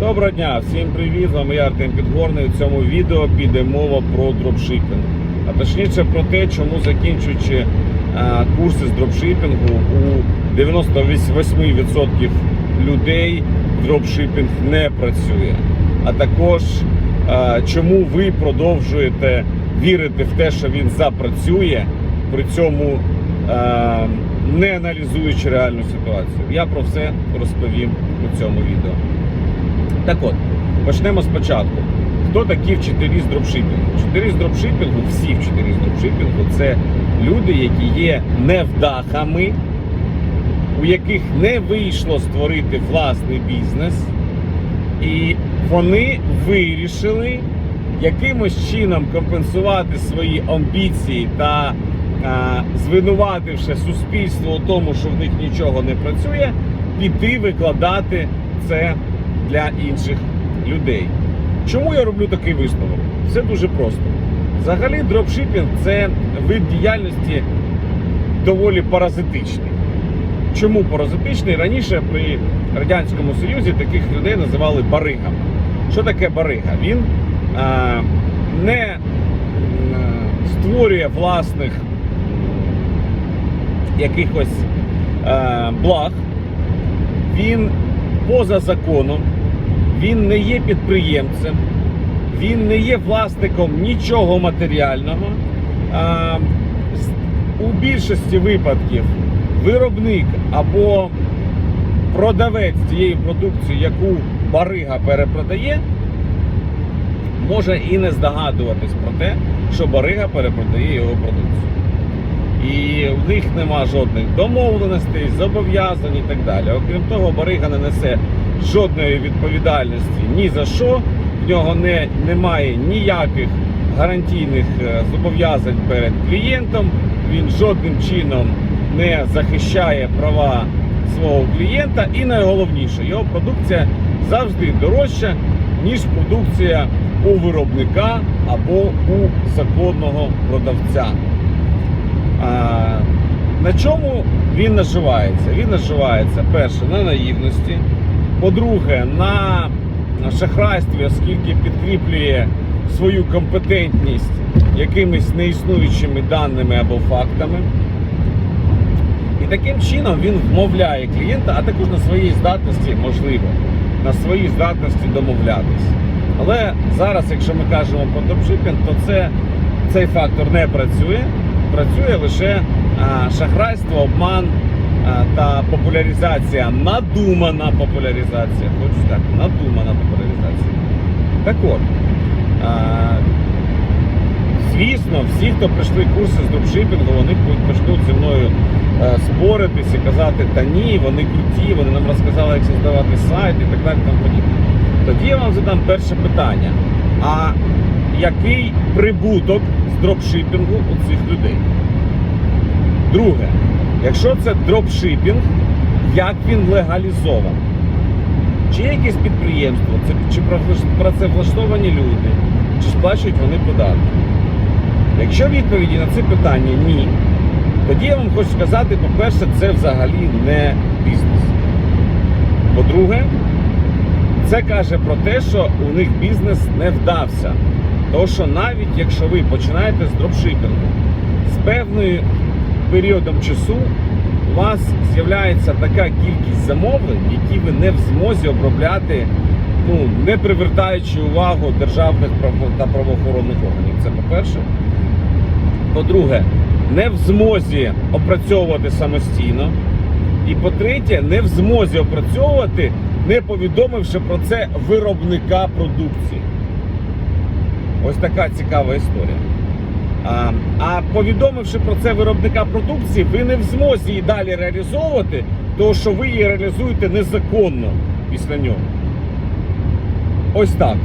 Доброго дня, всім привіт! З вами я Артем Підгорний. У цьому відео піде мова про дропшипінг. А точніше про те, чому закінчуючи е, курси з дропшипінгу у 98% людей дропшипінг не працює. А також е, чому ви продовжуєте вірити в те, що він запрацює, при цьому е, не аналізуючи реальну ситуацію. Я про все розповім у цьому відео. Так от, почнемо спочатку. Хто такі вчителі з дропшипінгу? Вчителі з дропшипінгу, всі вчителі з дропшипінгу це люди, які є невдахами, у яких не вийшло створити власний бізнес, і вони вирішили якимось чином компенсувати свої амбіції та а, звинувативши суспільство у тому, що в них нічого не працює, піти викладати це для інших людей. Чому я роблю такий висновок? Все дуже просто. Взагалі, дропшипінг це вид діяльності доволі паразитичний. Чому паразитичний? Раніше при Радянському Союзі таких людей називали баригами. Що таке барига? Він а, не створює власних якихось а, благ, він поза законом, він не є підприємцем, він не є власником нічого матеріального. А, у більшості випадків виробник або продавець цієї продукції, яку барига перепродає, може і не здогадуватись про те, що барига перепродає його продукцію. І в них нема жодних домовленостей, зобов'язань і так далі. Окрім того, барига не несе жодної відповідальності ні за що. В нього не, немає ніяких гарантійних е, зобов'язань перед клієнтом. Він жодним чином не захищає права свого клієнта. І найголовніше, його продукція завжди дорожча, ніж продукція у виробника або у законного продавця. А, на чому він наживається? Він наживається перше на наївності, по-друге, на шахрайстві, оскільки підкріплює свою компетентність якимись неіснуючими даними або фактами. І таким чином він вмовляє клієнта, а також на своїй здатності, можливо, на своїй здатності домовлятись. Але зараз, якщо ми кажемо про дропшипінг, то це, цей фактор не працює. Працює лише а, шахрайство, обман та популяризація, надумана популяризація. Хочу сказати, надумана популяризація. Так от, звісно, всі, хто пройшли курси з дропшипінгу, вони почнуть зі мною е, споритись і казати, та ні, вони круті, вони нам розказали, як создавати сайт і так далі. Подібне. Тоді я вам задам перше питання. А який прибуток з дропшипінгу у цих людей? Друге, якщо це дропшипінг, як він легалізований? Чи є якесь підприємство, чи працевлаштовані люди, чи сплачують вони податки? Якщо відповіді на це питання ні, тоді я вам хочу сказати, по-перше, це взагалі не бізнес. По-друге, це каже про те, що у них бізнес не вдався. Тому що навіть якщо ви починаєте з дропшипінгу, з певною періодом часу у вас з'являється така кількість замовлень, які ви не в змозі обробляти, ну, не привертаючи увагу державних та правоохоронних органів. Це по-перше. По-друге, не в змозі опрацьовувати самостійно. І по-третє, не в змозі опрацьовувати, не повідомивши про це виробника продукції. Ось така цікава історія. А, повідомивши про це виробника продукції, ви не в змозі її далі реалізовувати, тому що ви її реалізуєте незаконно після нього. Ось так.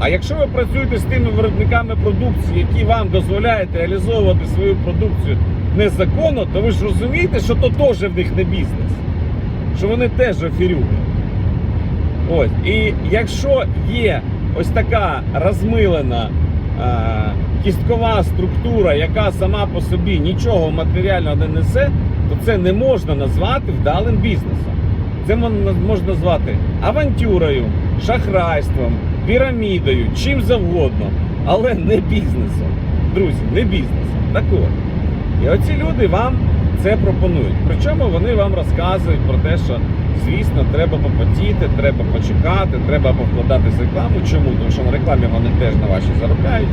А якщо ви працюєте з тими виробниками продукції, які вам дозволяють реалізовувати свою продукцію незаконно, то ви ж розумієте, що то теж в них не бізнес, що вони теж офірюги. Ось. І якщо є ось така розмилена кісткова структура, яка сама по собі нічого матеріального не несе, то це не можна назвати вдалим бізнесом. Це можна назвати авантюрою, шахрайством, пірамідою, чим завгодно, але не бізнесом. Друзі, не бізнесом. Так от. І оці люди вам це пропонують. Причому вони вам розказують про те, що звісно треба попотіти, треба почекати, треба повкладатись в рекламу. Чому? Тому що на рекламі вони теж на ваші заробляють.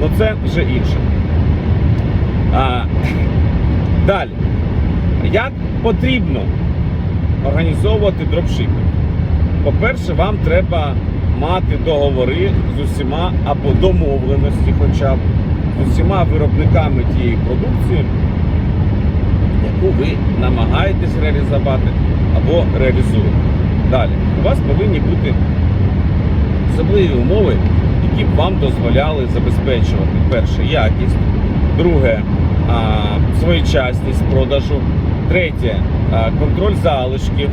Ну це вже інше. А, далі. Як потрібно організовувати дропшипінг? По-перше, вам треба мати договори з усіма або домовленості, хоча б з усіма виробниками тієї продукції, яку ви намагаєтесь реалізувати або реалізуєте. Далі, у вас повинні бути особливі умови, які б вам дозволяли забезпечувати перше якість, друге своєчасність продажу, третє контроль залишків,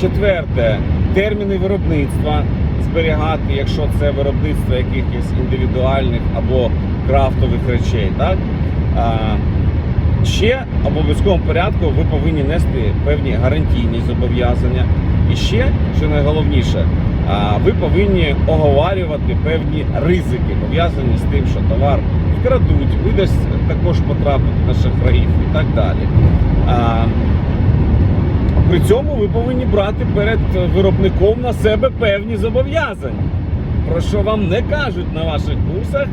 четверте терміни виробництва зберігати, якщо це виробництво якихось індивідуальних або крафтових речей. Так? Ще в обов'язковому порядку ви повинні нести певні гарантійні зобов'язання. І ще, що найголовніше, ви повинні оговарювати певні ризики, пов'язані з тим, що товар вкрадуть, ви десь також потрапите на шахраїв і так далі. При цьому ви повинні брати перед виробником на себе певні зобов'язання, про що вам не кажуть на ваших курсах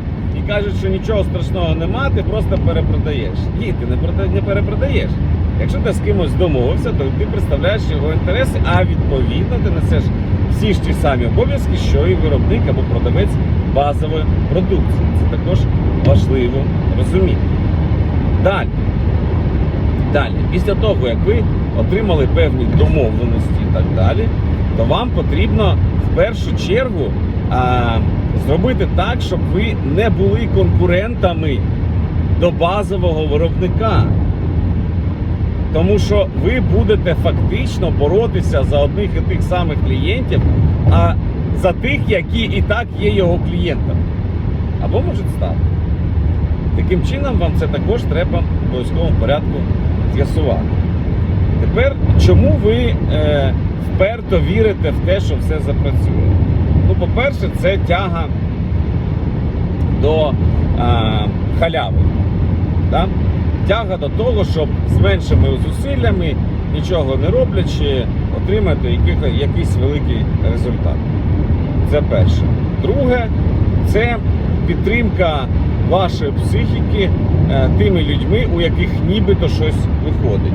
і кажуть, що нічого страшного нема, ти просто перепродаєш. Ні, ти не не перепродаєш. Якщо ти з кимось домовився, то ти представляєш його інтереси, а відповідно ти несеш всі ж ті самі обов'язки, що і виробник або продавець базової продукції. Це також важливо розуміти. Далі. Далі, після того, як ви отримали певні домовленості і так далі, то вам потрібно в першу чергу зробити так, щоб ви не були конкурентами до базового виробника. Тому що ви будете фактично боротися за одних і тих самих клієнтів, а за тих, які і так є його клієнтами. Або можуть стати. Таким чином, вам це також треба в обов'язковому порядку з'ясувати. Тепер, чому ви е, вперто вірите в те, що все запрацює? Ну, по-перше, це тяга до е, халяви. Да? Тяга до того, щоб з меншими зусиллями, нічого не роблячи, отримати яких- якийсь великий результат. Це перше. Друге, це підтримка вашої психіки е, тими людьми, у яких нібито щось виходить.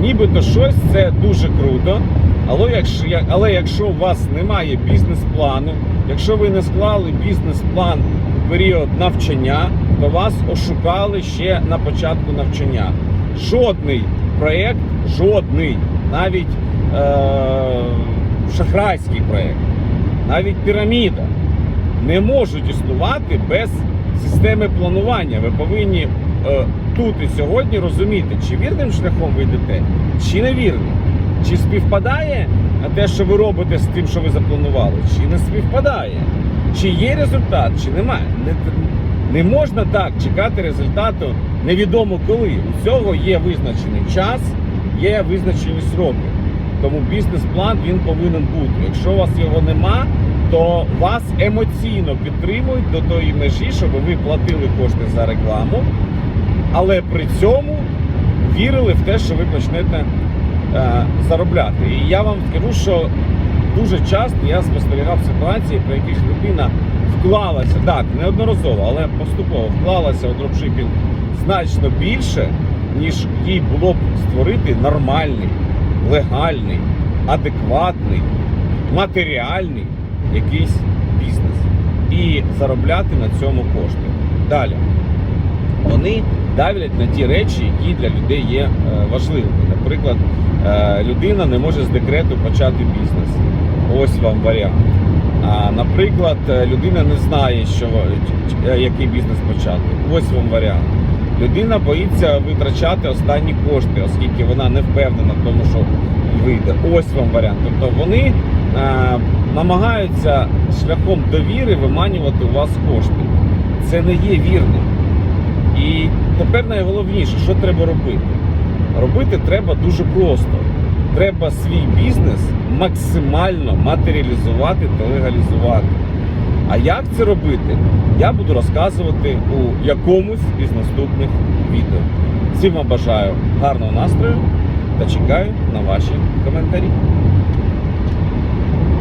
Нібито щось це дуже круто, але якщо, але якщо у вас немає бізнес-плану, якщо ви не склали бізнес-план у період навчання, то вас ошукали ще на початку навчання. Жодний проєкт, жодний, навіть е- шахрайський проєкт, навіть піраміда не можуть існувати без системи планування. Ви повинні е, тут і сьогодні розуміти, чи вірним шляхом ви йдете, чи невірним. Чи співпадає те, що ви робите з тим, що ви запланували, чи не співпадає? Чи є результат, чи немає? Не, не можна так чекати результату невідомо коли. У цього є визначений час, є визначені сроки. Тому бізнес-план він повинен бути. Якщо у вас його нема, то вас емоційно підтримують до тої межі, щоб ви платили кошти за рекламу, але при цьому вірили в те, що ви почнете заробляти. І я вам скажу, що дуже часто я спостерігав ситуації, при яких людина вклалася, так, неодноразово, але поступово вклалася у дропшипінг значно більше, ніж їй було б створити нормальний, легальний, адекватний, матеріальний якийсь бізнес і заробляти на цьому кошти. Далі. Вони давлять на ті речі, які для людей є е, важливими. Наприклад, е, людина не може з декрету почати бізнес. Ось вам варіант. А, наприклад, е, людина не знає, що, який бізнес почати. Ось вам варіант. Людина боїться витрачати останні кошти, оскільки вона не впевнена в тому, що вийде. Ось вам варіант. Тобто вони е, намагаються шляхом довіри виманювати у вас кошти. Це не є вірним. І тепер найголовніше, що треба робити? Робити треба дуже просто. треба свій бізнес максимально матеріалізувати та легалізувати. А як це робити, я буду розказувати у якомусь із наступних відео. Всім вам бажаю гарного настрою та чекаю на ваші коментарі.